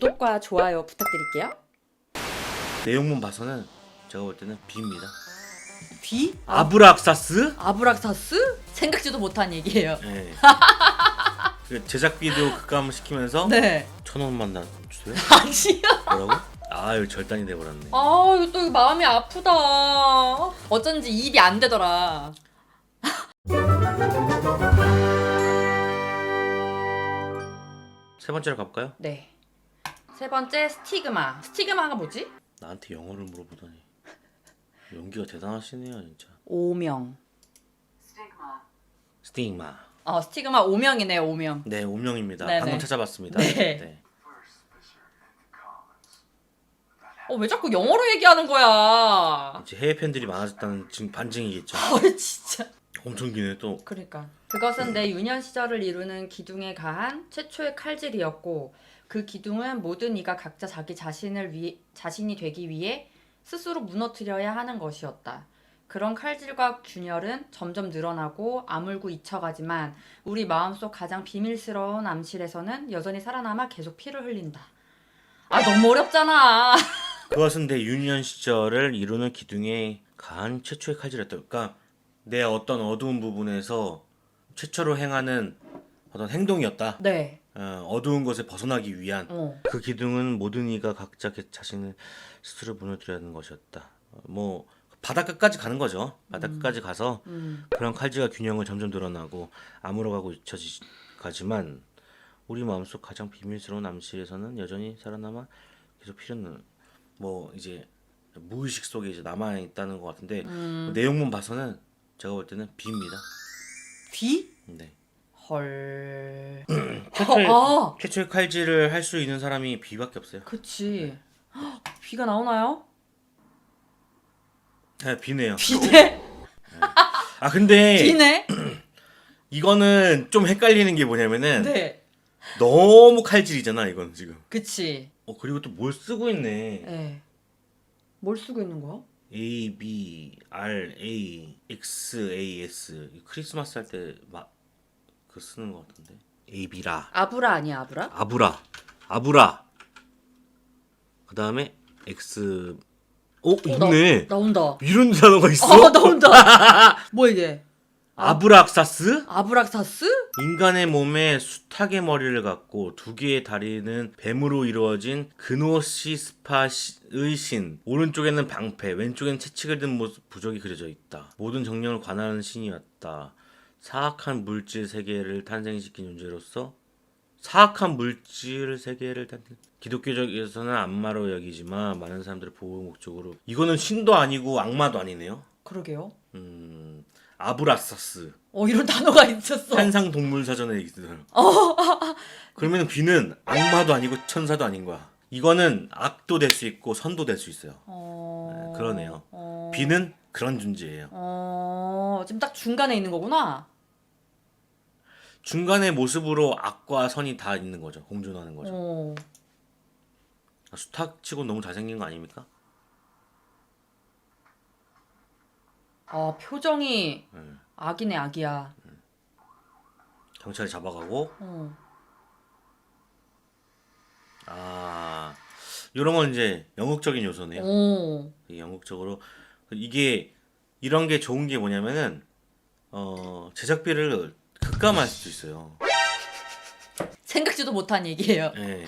구독과 좋아요 부탁드릴게요. 내용만 봐서는 제가 볼 때는 B입니다. B? 아브락사스? 아브락사스? 생각지도 못한 얘기예요. 네. 그 제작비도 급감을 시키면서 네. 천 원만 나 주세요. 아니야. 뭐라고? 아유 절단이 돼버렸네. 아, 이거 또 마음이 아프다. 어쩐지 입이 안 되더라. 세 번째로 가볼까요? 네. 세 번째 스티그마. 스티그마가 뭐지? 나한테 영어를 물어보다니 연기가 대단하시네요 진짜. 오명. 스tigma. 어, 스티그마 오명이네요, 오명. 네 오명입니다. 네네. 방금 찾아봤습니다. 네. 어, 왜 자꾸 영어로 얘기하는 거야? 이제 해외 팬들이 많아졌다는 지금 반증이겠죠. 어, 진짜. 엄청 기네 또. 그러니까 그것은 내 유년 시절을 이루는 기둥에 가한 최초의 칼질이었고 그 기둥은 모든 이가 각자 자기 자신을 위 자신이 되기 위해 스스로 무너뜨려야 하는 것이었다. 그런 칼질과 균열은 점점 늘어나고 아물고 잊혀가지만 우리 마음속 가장 비밀스러운 암실에서는 여전히 살아남아 계속 피를 흘린다. 아 너무 어렵잖아. 그것은 내 유년 시절을 이루는 기둥에 가한 최초의 칼질이었다. 그러니까 내 어떤 어두운 부분에서 최초로 행하는 어떤 행동이었다. 네. 어, 어두운 것에 벗어나기 위한 어. 그 기둥은 모든 이가 각자 그 자신을 스스로 무너뜨려야 하는 것이었다. 어, 뭐 바다 끝까지 가는 거죠. 바다 끝까지 가서 음. 그런 칼질과 균형을 점점 늘어나고 아물어가고 잊혀지가지만 우리 마음속 가장 비밀스러운 암실에서는 여전히 살아남아 계속 필요는 뭐 이제 무의식 속에 이제 남아 있다는 것 같은데 음. 내용만 봐서는 제가 볼 때는 B입니다. B? 네. 헐. 최초의, 아. 최초의 칼질을 할 수 있는 사람이 B밖에 없어요. 그치. 헉, 비가 나오나요? 네, B네요. 비네? 아 근데 비네? 이거는 좀 헷갈리는 게 뭐냐면은 네. 너무 칼질이잖아 이건 지금. 그치. 어 그리고 또 뭘 쓰고 있네. 네. 뭘 쓰고 있는 거야? A B R A X A S 크리스마스 할 때 막 그 쓰는 것 같은데. B라 아브라 아니야, 아브라? 아브라 아브라. 그 다음에 X. 오 어, 나, 있네. 나온다. 이런 단어가 있어? 어, 나온다. 뭐 이게? 아브락사스? 아브락사스? 인간의 몸에 숱하게 머리를 갖고 두 개의 다리는 뱀으로 이루어진 그노시스파의 신 오른쪽에는 방패 왼쪽에는 채찍을 든 모습 부적이 그려져 있다 모든 정령을 관할하는 신이었다 사악한 물질 세계를 탄생시킨 존재로서 사악한 물질 세계를 탄생 기독교적에서는 악마로 여기지만 많은 사람들의 보호 목적으로 이거는 신도 아니고 악마도 아니네요 그러게요. 음 아브라사스 어, 이런 단어가 있었어. 한상 동물 사전에 있어요. 그러면 비는 악마도 아니고 천사도 아닌 거야. 이거는 악도 될 수 있고 선도 될 수 있어요. 어... 네, 그러네요. 어... 비는 그런 존재예요. 어... 지금 딱 중간에 있는 거구나. 중간의 모습으로 악과 선이 다 있는 거죠. 공존하는 거죠. 어... 아, 수탉치고 너무 잘생긴 거 아닙니까? 아, 표정이 네. 악이네, 악이야. 경찰이 잡아가고 어. 아 이런 건 이제 영국적인 요소네요. 오. 이 영국적으로 이게 이런 게 좋은 게 뭐냐면은 어 제작비를 급감할 수도 있어요. 생각지도 못한 얘기예요. 예.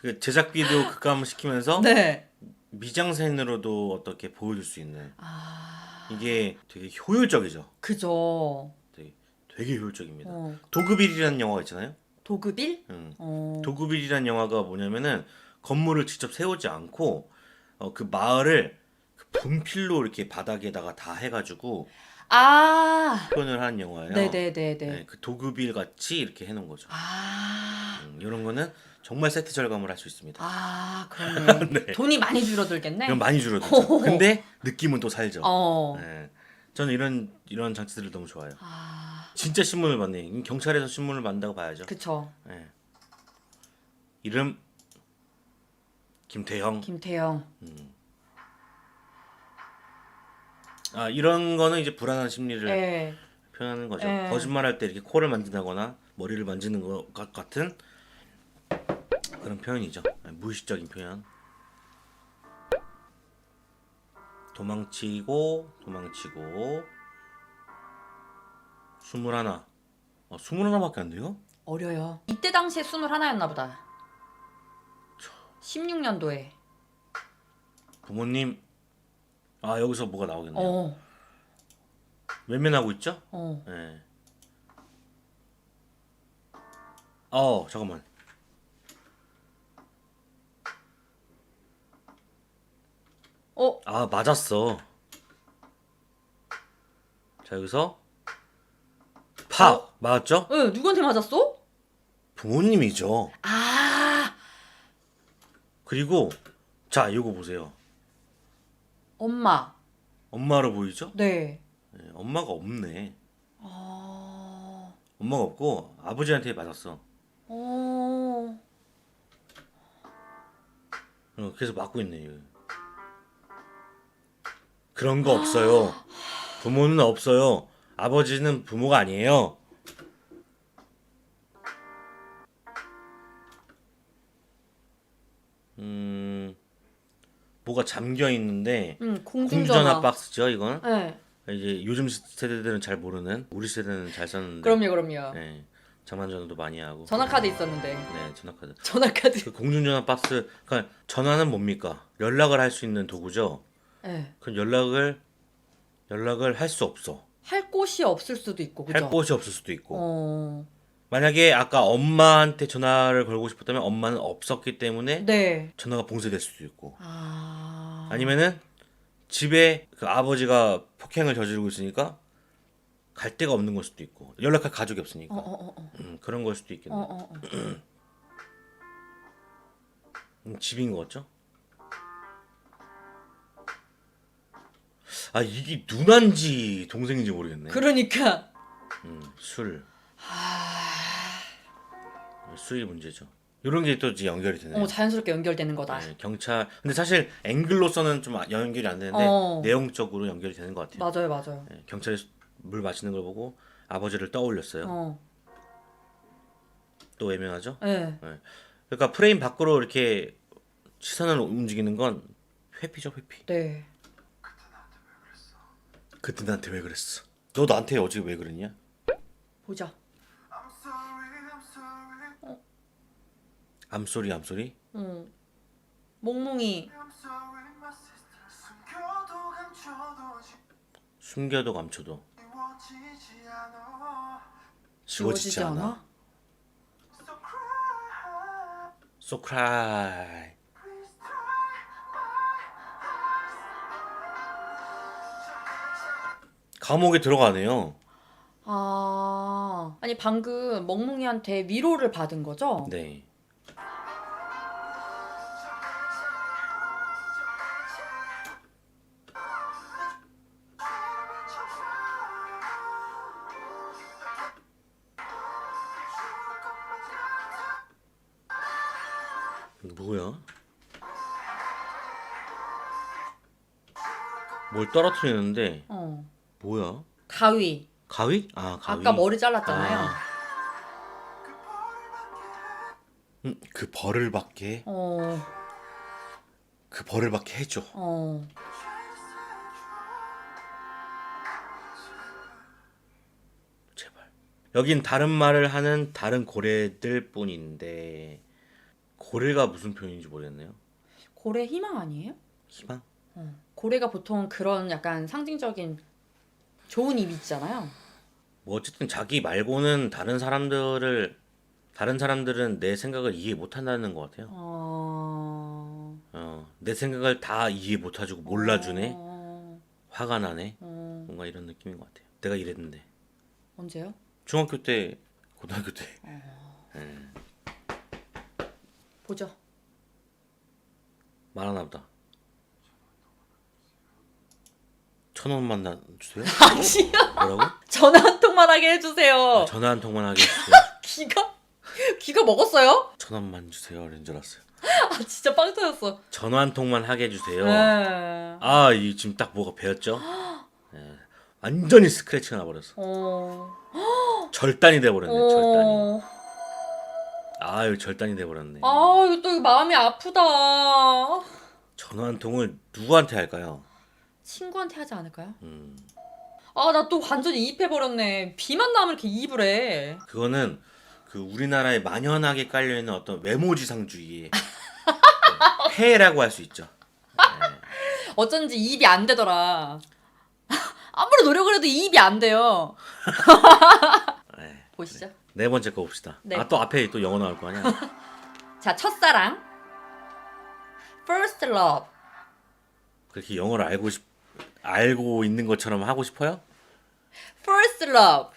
그 제작비도 급감을 시키면서 네. 미장센으로도 어떻게 보여줄 수 있는 아, 이게 되게 효율적이죠. 그죠. 되게, 되게 효율적입니다. 어. 도그빌이라는 영화가 있잖아요. 도그빌? 음. 어. 도그빌이라는 영화가 뭐냐면은 건물을 직접 세우지 않고 어, 그 마을을 그 분필로 이렇게 바닥에다가 다 해가지고 아. 표현을 하는 영화예요. 네네네네. 네, 그 도그빌 같이 이렇게 해놓은 거죠. 아. 음, 이런 거는 정말 세트 절감을 할 수 있습니다. 아, 그러네. 네. 돈이 많이 줄어들겠네. 이건 많이 줄어들죠. 근데 느낌은 또 살죠. 어. 네. 저는 이런 이런 장치들을 너무 좋아해요. 아, 진짜 신문을. 이건 경찰에서 신문을 받는다고 봐야죠. 그쵸. 네. 이름 김태형. 김태형. 아 이런 거는 이제 불안한 심리를 예. 표현하는 거죠. 네. 거짓말할 때 이렇게 코를 만진다거나 머리를 만지는 것 같- 같은 그런 표현이죠. 무의식적인 표현. 도망치고 도망치고 스물하나. 아, 스물하나밖에 안 돼요? 어려요. 이때 당시에 21였나 보다. 16년도에. 부모님 아 여기서 뭐가 나오겠네요. 어. 외면하고 있죠? 어. 예. 어 잠깐만. 어. 아 맞았어. 자 여기서 파 어? 맞았죠? 응, 누구한테 맞았어? 부모님이죠. 아. 그리고 자 이거 보세요. 엄마. 엄마로 보이죠? 네. 예, 엄마가 없네. 아. 엄마가 없고 아버지한테 맞았어. 어. 어, 그래서 맞고 있네. 이거. 그런 거 없어요. 부모는 없어요. 아버지는 부모가 아니에요. 음, 뭐가 잠겨 있는데 응, 공중전화 공중전화. 박스죠, 이건. 네. 이제 요즘 세대들은 잘 모르는 우리 세대는 잘 썼는데. 그럼요, 그럼요. 네, 장만 전화도 많이 하고. 전화 카드 있었는데. 네, 전화 카드. 전화 카드. 그 공중전화 박스, 그러니까 전화는 뭡니까? 연락을 할 수 있는 도구죠. 네. 그 연락을 연락을 할 수 없어. 할 곳이 없을 수도 있고, 그죠? 할 곳이 없을 수도 있고. 어. 만약에 아까 엄마한테 전화를 걸고 싶었다면 엄마는 없었기 때문에 네. 전화가 봉쇄될 수도 있고. 아. 아니면은 집에 그 아버지가 폭행을 저지르고 있으니까 갈 데가 없는 걸 수도 있고 연락할 가족이 없으니까 어, 어, 어, 어. 음, 그런 걸 수도 있겠네. 어, 어, 어. 음, 집인 것 같죠? 아 이게 누나인지 동생인지 모르겠네. 그러니까. 음, 술. 아. 술이 문제죠. 이런 게 또 연결이 되네요. 어, 자연스럽게 연결되는 거다. 네, 경찰. 근데 사실 앵글로서는 좀 연결이 안 되는데 어. 내용적으로 연결이 되는 것 같아요. 맞아요, 맞아요. 네, 경찰이 물 마시는 걸 보고 아버지를 떠올렸어요. 어. 또 애매하죠. 네. 그러니까 프레임 밖으로 이렇게 시선을 움직이는 건 회피죠, 회피. 네. 그때 나한테 왜 그랬어? 너 나한테 어제 왜 그랬냐? 보자. 암소리, 암소리. 응. 몽몽이. 숨겨도 감춰도 지워지지 않아. So cry. 감옥에 들어가네요. 아. 아니, 방금 멍멍이한테 위로를 받은 거죠? 네. 뭐야? 뭘 떨어뜨리는데 어. 뭐야? 가위. 가위? 아 가위. 아까 머리 잘랐잖아요. 아. 음, 그 벌을 받게 어. 그 벌을 받게 해줘. 어. 제발. 여긴 다른 말을 하는 다른 고래들 뿐인데 고래가 무슨 표현인지 모르겠네요. 고래 희망 아니에요? 희망? 어. 고래가 보통 그런 약간 상징적인 좋은 이미지잖아요. 뭐 어쨌든 자기 말고는 다른 사람들을 다른 사람들은 내 생각을 이해 못 한다는 것 같아요. 어. 어, 내 생각을 다 이해 못 해주고 몰라주네. 어. 화가 나네. 어. 뭔가 이런 느낌인 것 같아요. 내가 이랬는데 언제요? 중학교 때, 고등학교 때 보죠. 말하나 보다. 천 원만 나 주세요. 아니요. 뭐라고? 전화 한 통만 하게 해주세요. 전화 한 통만 하게 해주세요. 기가 기가 먹었어요? 천 원만 주세요. 이런 줄 알았어요. 아 진짜 빵 터졌어. 전화 한 통만 하게 해주세요. 네. 아, 이 지금 딱 뭐가 배웠죠? 예. 완전히 스크래치가 나버렸어. 어. 절단이 돼버렸네. 절단이. 어. 아유 절단이 돼버렸네. 아, 이거 또 이거 마음이 아프다. 전화 한 통을 누구한테 할까요? 친구한테 하지 않을까요? 음, 아, 나 또 완전히 이입해 버렸네. 비만 나면 이렇게 이입을 해. 그거는 그 우리나라에 만연하게 깔려 있는 어떤 외모지상주의의 폐해라고 할 수 있죠. 어쩐지 이입이 안 되더라. 아무리 노력을 해도 이입이 안 돼요. 네. 보시죠. 네 번째 거 봅시다. 네. 아 또 앞에 또 영어 나올 거 아니야? 자, 첫사랑. First love. 그렇게 영어를 알고 싶 알고 있는 것처럼 하고 싶어요? First love.